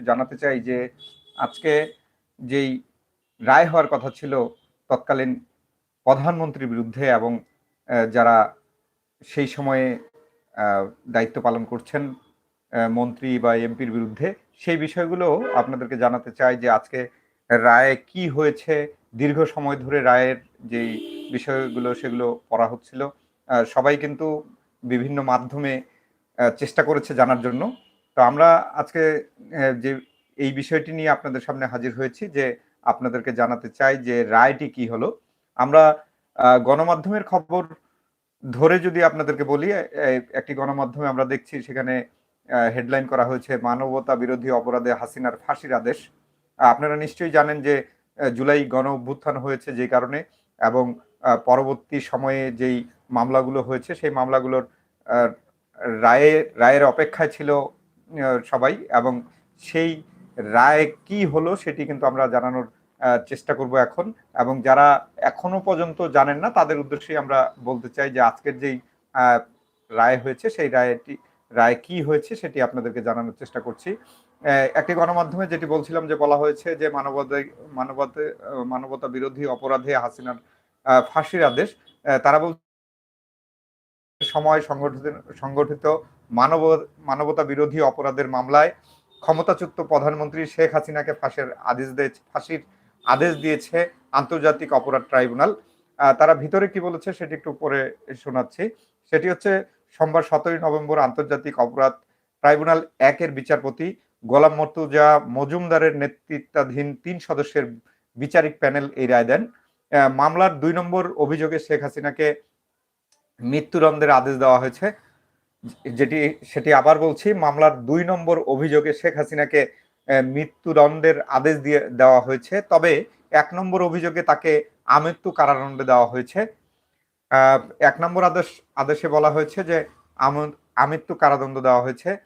একটু জানাতে চাই যে আজকে যেই রায় হওয়ার কথা ছিল তৎকালীন প্রধানমন্ত্রীর বিরুদ্ধে এবং যারা সেই সময়ে দায়িত্ব পালন করছেন মন্ত্রী বা এমপির বিরুদ্ধে, সেই বিষয়গুলো আপনাদেরকে জানাতে চাই যে আজকে রায়ে কি হয়েছে, দীর্ঘ সময় ধরে রায়ের যেই বিষয়গুলো সেগুলো পড়া হচ্ছিল। সবাই কিন্তু বিভিন্ন মাধ্যমে চেষ্টা করেছে জানার জন্য। তো আমরা আজকে যে এই বিষয়টি নিয়ে আপনাদের সামনে হাজির হয়েছি যে আপনাদেরকে জানাতে চাই যে রায়টি কি হলো। আমরা গণমাধ্যমের খবর ধরে যদি আপনাদেরকে বলি একটি গণমাধ্যমে আমরা দেখছি সেখানে হেডলাইন করা হয়েছে মানবতা বিরোধী অপরাধে হাসিনার ফাঁসির আদেশ। আপনারা নিশ্চয়ই জানেন যে জুলাই গণ অভ্যুত্থান হয়েছে যে কারণে এবং পরবর্তী সময়ে যেই মামলাগুলো হয়েছে সেই মামলাগুলোর রায়ে, রায়ের অপেক্ষায় ছিল সবাই এবং সেই রায় কি হলো সেটি কিন্তু আমরা জানানোর চেষ্টা করব এখন এবং যারা এখনও পর্যন্ত জানেন না তাদের উদ্দেশ্যে আমরা বলতে চাই যে আজকের যেই রায় হয়েছে সেই রায়টি, রায় কি হয়েছে সেটি আপনাদেরকে জানানোর চেষ্টা করছি। একটি গণমাধ্যমে যেটি বলছিলাম যে বলা হয়েছে যে মানবতা মানবতা মানবতা বিরোধী অপরাধে হাসিনার ফাঁসির আদেশ তারা বল সময় সংগঠিত সংগঠিত মানব মানবতা বিরোধী অপরাধের মামলায় ক্ষমতাচ্যুত প্রধানমন্ত্রী শেখ হাসিনাকে ফাঁসের আদেশ দিয়েছে, ফাঁসির আদেশ দিয়েছে আন্তর্জাতিক অপরাধ ট্রাইব্যুনাল। তারা ভিতরে কি বলেছে সেটি একটু পরে শোনাচ্ছি। সেটি হচ্ছে, সোমবার সতেরোই নভেম্বর আন্তর্জাতিক অপরাধ ট্রাইব্যুনাল একের বিচারপতি গোলাম মর্তুজা মজুমদারের নেতৃত্বাধীন তিন সদস্যের বিচারিক প্যানেল এই রায় দেন। মামলার দুই নম্বর অভিযোগে শেখ হাসিনাকে মৃত্যুদণ্ডের আদেশ দেওয়া হয়েছে। যেটি, সেটি আবার বলছি, মামলার দুই নম্বর অভিযোগে শেখ হাসিনাকে মৃত্যুদণ্ডের আদেশ দিয়ে দেওয়া হয়েছে। তবে এক নম্বর অভিযোগে তাকে আমৃত্যু কারাদণ্ড দেওয়া হয়েছে। এক নম্বর আদেশ, আদেশে বলা হয়েছে যে, আম- আমৃত্যু কারাদণ্ড দেওয়া হয়েছে।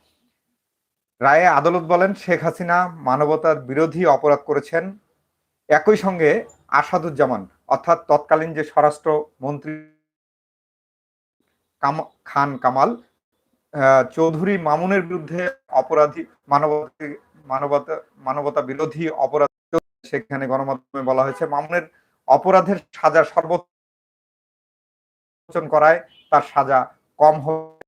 রায়ে আদালত বলেন, শেখ হাসিনা মানবতার বিরোধী অপরাধ করেছেন। একই সঙ্গে আসাদুজ্জামান, অর্থাৎ তৎকালীন যে স্বরাষ্ট্র মন্ত্রী খান কামাল চৌধুরী মামুনের বিরুদ্ধে অপরাধী মানবতা মানবতা মানবতা বিরোধী অপরাধ সেখানে গণমাধ্যমে বলা হয়েছে। মামুনের অপরাধের সাজা সর্বোচ্চ করায় তার সাজা কম হবে।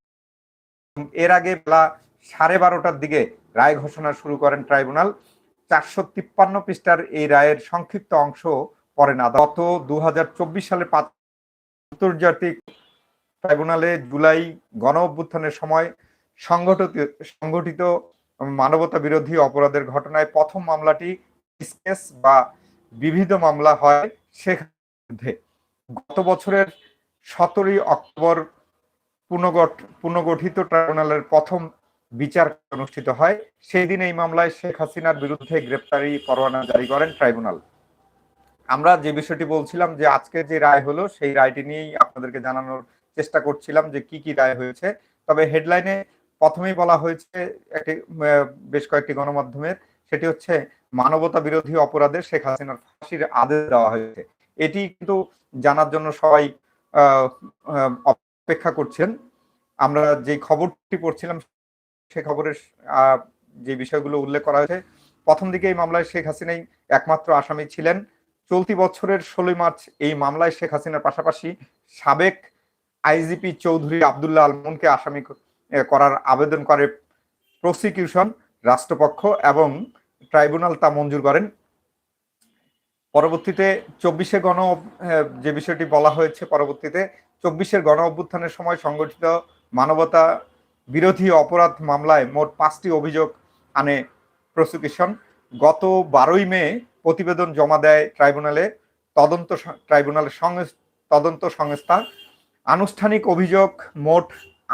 এর আগে বেলা সাড়ে বারোটার দিকে রায় ঘোষণা শুরু করেন ট্রাইব্যুনাল। চারশো তিপ্পান্ন পৃষ্ঠার এই রায়ের সংক্ষিপ্ত অংশ পড়েন আদালত দু হাজার চব্বিশ সালের পাঁচ আন্তর্জাতিক ট্রাইব্যুনালে জুলাই গণ অভ্যুত্থানের সময় সংগঠিত সংগঠিত মানবতা বিরোধী অপরাধের ঘটনায় প্রথম মামলাটি বা বিবিধ মামলা হয় সেখানে। গত বছরের সতেরোই অক্টোবর পুনর্গঠ- পুনর্গঠিত ট্রাইব্যুনালের প্রথম বিচার অনুষ্ঠিত হয়। সেই দিন এই মামলায় শেখ হাসিনার বিরুদ্ধে গ্রেপ্তারি পরোয়ানা জারি করেন ট্রাইব্যুনাল। আমরা যে বিষয়টি বলছিলাম যে আজকে যে রায় হলো, সেই রায়টি নিয়েই আপনাদেরকে জানানোর চেষ্টা করছিলাম যে কি কি রায় হয়েছে। তবে হেডলাইনে প্রথমেই বলা হয়েছে একটি বেশ কয়েকটি গণমাধ্যমের, সেটি হচ্ছে মানবতা বিরোধী অপরাধে শেখ হাসিনার ফাঁসির আদেশ দেওয়া হয়েছে। এটি কিন্তু জানার জন্য সবাই অপেক্ষা করছেন। আমরা যে খবরটি পড়ছিলাম, সে খবরের যে বিষয়গুলো উল্লেখ করা হয়েছে, প্রথম দিকে এই মামলায় শেখ হাসিনাই একমাত্র আসামি ছিলেন। চলতি বছরের ষোলোই মার্চ এই মামলায় শেখ হাসিনার পাশাপাশি সাবেক আইজিপি চৌধুরী আবদুল্লাহ আলমনকে আসামি করার আবেদন করে প্রসিকিউশন রাষ্ট্রপক্ষ এবং ট্রাইব্যুনাল তা মঞ্জুর করেন। পরবর্তীতে চব্বিশে গণ যে বিষয়টি বলা হয়েছে, পরবর্তীতে চব্বিশের গণ অভ্যুত্থানের সময় সংগঠিত মানবতা বিরোধী অপরাধ মামলায় মোট পাঁচটি অভিযোগ আনে প্রসিকিউশন। গত বারোই মে প্রতিবেদন জমা দেয় ট্রাইব্যুনালে তদন্ত ট্রাইব্যুনালের তদন্ত সংস্থা আনুষ্ঠানিক অভিযোগ মোট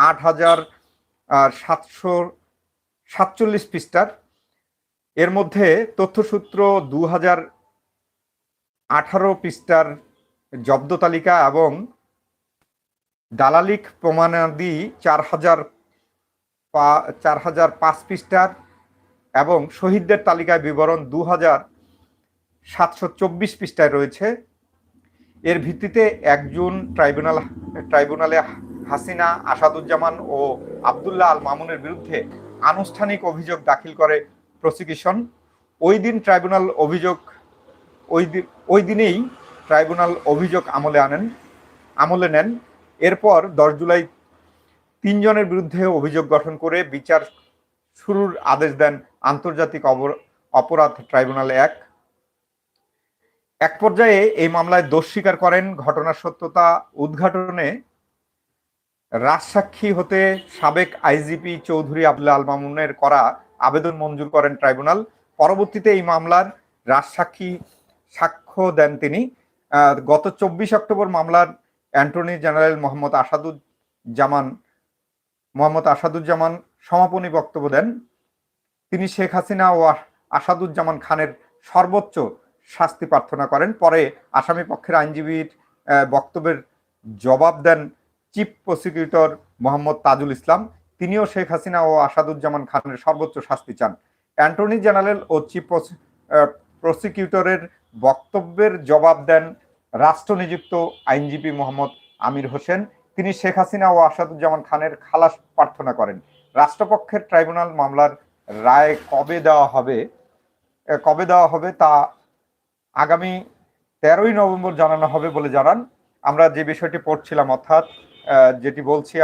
আট হাজার সাতশো সাতচল্লিশ পৃষ্ঠার। এর মধ্যে তথ্যসূত্র দু হাজার আঠারো পৃষ্ঠার জব্দ তালিকা এবং দালালিক প্রমাণাদি চার হাজার চার হাজার পাঁচ পৃষ্ঠার এবং শহীদদের তালিকায় বিবরণ দু হাজার সাতশো চব্বিশ পৃষ্ঠায় রয়েছে। এর ভিত্তিতে একজন ট্রাইব্যুনাল, ট্রাইব্যুনালে হাসিনা, আসাদুজ্জামান ও আবদুল্লাহ আল মামুনের বিরুদ্ধে আনুষ্ঠানিক অভিযোগ দাখিল করে প্রসিকিউশন। ওই দিন ট্রাইব্যুনাল অভিযোগ, ওই ওই দিনেই ট্রাইব্যুনাল অভিযোগ আমলে আনেন, আমলে নেন। এরপর দশ জুলাই তিনজনের বিরুদ্ধে অভিযোগ গঠন করে বিচার শুরুর আদেশ দেন আন্তর্জাতিক অপরাধ ট্রাইব্যুনাল এক। এক পর্যায়ে এই মামলায় দোষ স্বীকার করেন ঘটনার সত্যতা উদ্ঘাটনে রাজসাক্ষী হতে সাবেক আইজিপি চৌধুরী আবদুল্লাহ আল মামুনের করা আবেদন মঞ্জুর করেন ট্রাইব্যুনাল। পরবর্তীতে এই মামলার রাজসাক্ষী সাক্ষ্য দেন তিনি। গত চব্বিশ অক্টোবর মামলার অ্যান্টর্নি জেনারেল মোহাম্মদ আসাদুজ্জামান মোহাম্মদ আসাদুজ্জামান সমাপনী বক্তব্য দেন। তিনি শেখ হাসিনা ও আসাদুজ্জামান খানের সর্বোচ্চ শাস্তি প্রার্থনা করেন। পরে আসামি পক্ষের আইনজীবীর বক্তব্যের জবাব দেন চিফ প্রসিকিউটর মোহাম্মদ তাজুল ইসলাম। তিনিও শেখ হাসিনা ও আসাদুজ্জামান খানের সর্বোচ্চ শাস্তি চান। অ্যান্টনি জেনারেল ও চিফ প্রসিকিউটরের বক্তব্যের জবাব দেন রাষ্ট্রনিযুক্ত আইনজীবী মোহাম্মদ আমির হোসেন। তিনি শেখ হাসিনা ও আসাদুজ্জামান খানের খালাস প্রার্থনা করেন। রাষ্ট্রপক্ষের ট্রাইব্যুনাল মামলার রায় কবে দেওয়া হবে কবে দেওয়া হবে তা আগামী তেরোই নভেম্বর জানানো হবে বলে জানান। আমরা যে বিষয়টি পড়ছিলাম অর্থাৎ যেটি বলছি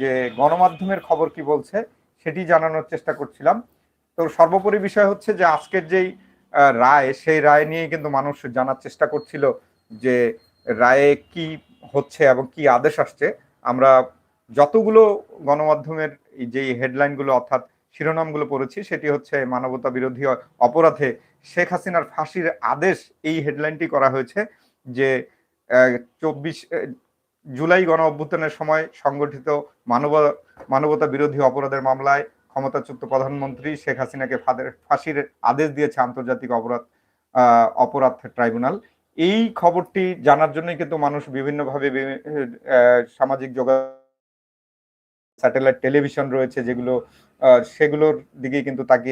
যে গণমাধ্যমের খবর কি বলছে, সেটি জানানোর চেষ্টা করছিলাম। তো সর্বোপরি বিষয় হচ্ছে যে আজকের যেই রায়, সেই রায় নিয়ে কিন্তু মানুষ জানার চেষ্টা করছিল যে রায়ে কি হচ্ছে এবং কি আদেশ আসছে। আমরা যতগুলো গণমাধ্যমের এই যে হেডলাইনগুলো অর্থাৎ শিরোনামগুলো পড়েছি, সেটি হচ্ছে মানবতা বিরোধী অপরাধে শেখ হাসিনার ফাঁসির আদেশ এই হেডলাইনটি করা হয়েছে যে চব্বিশ জুলাই গণ অভ্যুত্থানের সময় সংগঠিত মানব, মানবতা বিরোধী অপরাধের মামলায় ক্ষমতাচ্যুত প্রধানমন্ত্রী শেখ হাসিনাকে ফাঁসির আদেশ দিয়েছে আন্তর্জাতিক অপরাধ অপরাধ ট্রাইব্যুনাল। এই খবরটি জানার জন্যই কিন্তু মানুষ বিভিন্নভাবে সামাজিক যোগাযোগ স্যাটেলাইট টেলিভিশন রয়েছে যেগুলো সেগুলোর দিকে কিন্তু তাকিয়ে